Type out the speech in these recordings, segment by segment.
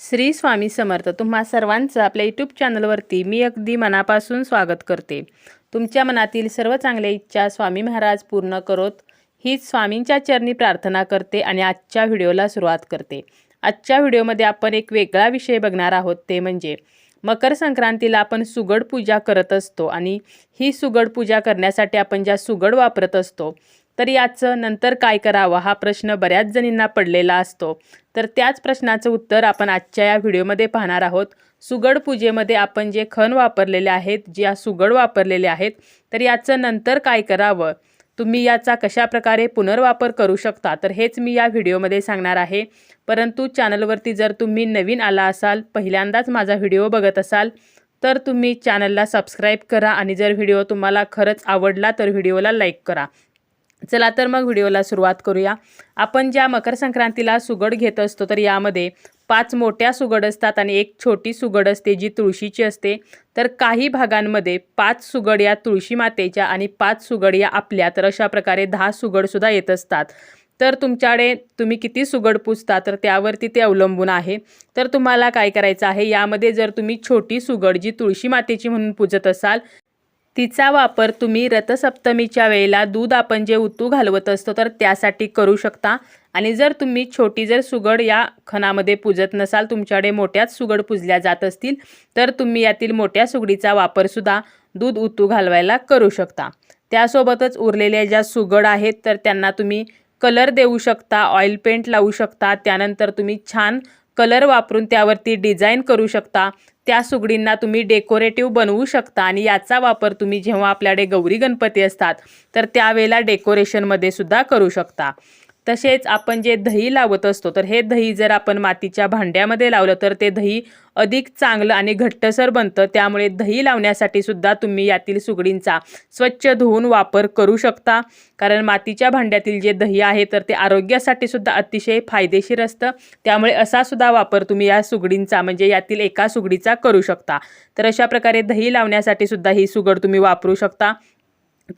श्री स्वामी समर्थ तुम्हा सर्वांचं आपल्या यूट्यूब चॅनलवरती मी अगदी मनापासून स्वागत करते. तुमच्या मनातील सर्व चांगल्या इच्छा स्वामी महाराज पूर्ण करोत. हीच स्वामींच्या चरणी प्रार्थना करते आणि आजच्या व्हिडिओला सुरुवात करते. आजच्या व्हिडिओमध्ये आपण एक वेगळा विषय बघणार आहोत ते म्हणजे मकर संक्रांतीला आपण सुगड पूजा करत असतो आणि ही सुगड पूजा करण्यासाठी आपण ज्या सुगड वापरत असतो तर याचं नंतर काय करावं हा प्रश्न बऱ्याच जणींना पडलेला असतो. तर त्याच प्रश्नाचं उत्तर आपण आजच्या या व्हिडिओमध्ये पाहणार आहोत. सुगड पूजेमध्ये आपण जे खण वापरलेले आहेत ज्या सुगड वापरलेले आहेत तर याचं नंतर काय करावं? तुम्ही याचा कशा प्रकारे पुनर्वापर करू शकता? तर हेच मी या व्हिडिओमध्ये सांगणार आहे. परंतु चॅनलवरती जर तुम्ही नवीन आला असाल पहिल्यांदाच माझा व्हिडिओ बघत असाल तर तुम्ही चॅनलला सबस्क्राईब करा आणि जर व्हिडिओ तुम्हाला खरंच आवडला तर व्हिडिओला लाईक करा. चला तर मग व्हिडिओला सुरुवात करूया. आपण ज्या मकर संक्रांतीला सुगड घेत असतो तर यामध्ये पाच मोठ्या सुगड असतात आणि एक छोटी सुगड असते जी तुळशीची असते. तर काही भागांमध्ये पाच सुगड या तुळशी मातेच्या आणि पाच सुगड या आपल्या तर अशा प्रकारे दहा सुगडसुद्धा येत असतात. तर तुमच्याकडे तुम्ही किती सुगड पुजता तर त्यावरती ते अवलंबून आहे. तर तुम्हाला काय करायचं आहे? यामध्ये जर तुम्ही छोटी सुगड जी तुळशी मातेची म्हणून पूजत असाल तिचा वापर तुम्ही रथसप्तमीच्या वेळेला दूध आपण जे उतू घालवत असतो तर त्यासाठी करू शकता. आणि जर तुम्ही छोटी जर सुगड या खणामध्ये पूजत नसाल तुमच्याकडे मोठ्याच सुगड पुजल्या जात असतील तर तुम्ही यातील मोठ्या सुगडीचा वापरसुद्धा दूध उतू घालवायला करू शकता. त्यासोबतच उरलेल्या ज्या सुगड आहेत तर त्यांना तुम्ही कलर देऊ शकता ऑइल पेंट लावू शकता. त्यानंतर तुम्ही छान कलर वापरून त्यावरती डिझाईन करू शकता. त्या सुगडींना तुम्ही डेकोरेटिव्ह बनवू शकता आणि याचा वापर तुम्ही जेव्हा आपल्याकडे गौरी गणपती असतात तर त्यावेळेला डेकोरेशनमध्ये सुद्धा करू शकता. तसेच आपण जे दही लावत असतो तर हे दही जर आपण मातीच्या भांड्यामध्ये लावलं तर ते दही अधिक चांगलं आणि घट्टसर बनतं. त्यामुळे दही लावण्यासाठी सुद्धा तुम्ही यातील सुगडींचा स्वच्छ धुवून वापर करू शकता. कारण मातीच्या भांड्यातील जे दही आहे तर ते आरोग्यासाठी सुद्धा अतिशय फायदेशीर असतं. त्यामुळे असा सुद्धा वापर तुम्ही या सुगडींचा म्हणजे यातील एका सुगडीचा करू शकता. तर अशा प्रकारे दही लावण्यासाठी सुद्धा ही सुगड तुम्ही वापरू शकता.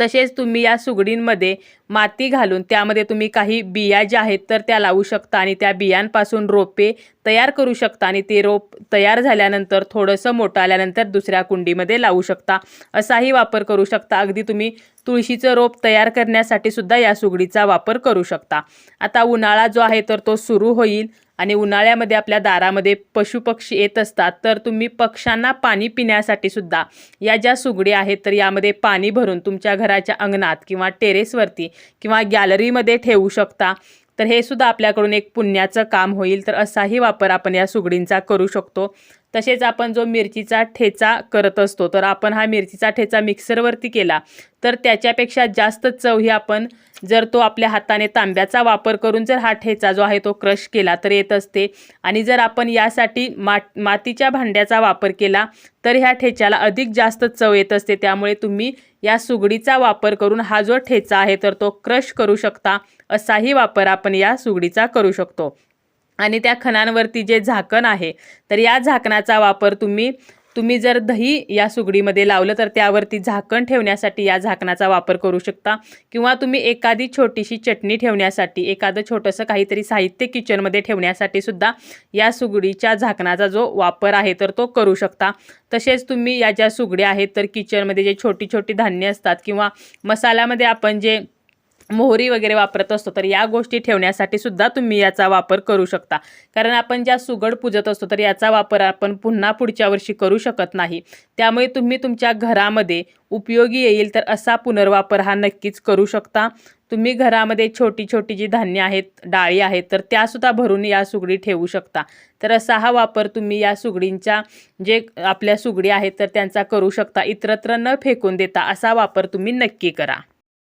तसेच तुम्ही या सुगडींमध्ये माती घालून त्यामध्ये तुम्ही काही बिया ज्या आहेत तर त्या लावू शकता आणि त्या बियांपासून रोपे तयार करू शकता आणि ते रोप तयार झाल्यानंतर थोडंसं मोठं आल्यानंतर दुसऱ्या कुंडीमध्ये लावू शकता. असाही वापर करू शकता. अगदी तुम्ही तुळशीचं रोप तयार करण्यासाठी सुद्धा या सुगडीचा वापर करू शकता. आता उन्हाळा जो आहे तर तो सुरू होईल. आणि उन्हाळ्यामध्ये आपल्या दारामध्ये पशुपक्षी येत असतात तर तुम्ही पक्ष्यांना पाणी पिण्यासाठी सुद्धा या ज्या सुगडी आहेत तर यामध्ये पाणी भरून तुमच्या घराच्या अंगणात किंवा टेरेसवरती किंवा गॅलरीमध्ये ठेवू शकता. तर हे सुद्धा आपल्याकडून एक पुण्याचं काम होईल तर असाही वापर आपण या सुगडींचा करू शकतो. तसेच आपण जो मिरचीचा ठेचा करत असतो तर आपण हा मिरचीचा ठेचा मिक्सरवरती केला तर त्याच्यापेक्षा जास्त चव ही आपण जर तो आपल्या हाताने तांब्याचा वापर करून जर हा ठेचा जो आहे तो क्रश केला तर येत असते. आणि जर आपण यासाठी मा मातीच्या भांड्याचा वापर केला तर ह्या ठेच्याला अधिक जास्त चव येत असते. त्यामुळे तुम्ही या सुगडीचा वापर करून हा जो ठेचा आहे तर तो क्रश करू शकता. असाही वापर आपण या सुगडीचा करू शकतो. आणि त्या खणांवरती जे झाकण आहे तर या झाकणाचा वापर तुम्ही तुम्ही जर दही या सुगडीमध्ये लावलं तर त्यावरती झाकण ठेवण्यासाठी या झाकणाचा वापर करू शकता. किंवा तुम्ही एखादी छोटीशी चटणी ठेवण्यासाठी एखादं छोटंसं काहीतरी साहित्य किचनमध्ये ठेवण्यासाठी सुद्धा या सुगडीच्या झाकणाचा जो वापर आहे तर तो करू शकता. तसेच तुम्ही या ज्या सुगड्या आहेत तर किचनमध्ये जे छोटी छोटी धान्य असतात किंवा मसाल्यामध्ये आपण जे मोहरी वगैरे वापरत असतो तर या गोष्टी ठेवण्यासाठी सुद्धा तुम्ही याचा वापर करू शकता. कारण आपण ज्या सुगड पूजत असतो तर याचा वापर आपण पुन्हा पुढच्या वर्षी करू शकत नाही. त्यामुळे तुम्ही तुमच्या घरामध्ये उपयोगी येईल तर असा पुनर्वापर हा नक्कीच करू शकता. तुम्ही घरामध्ये छोटी छोटी जी धान्य आहेत डाळी आहेत तर त्यासुद्धा भरून या सुगडी ठेवू शकता. तर असा हा वापर तुम्ही या सुगडींच्या जे आपल्या सुगडी आहेत तर त्यांचा करू शकता. इतरत्र न फेकून देता असा वापर तुम्ही नक्की करा.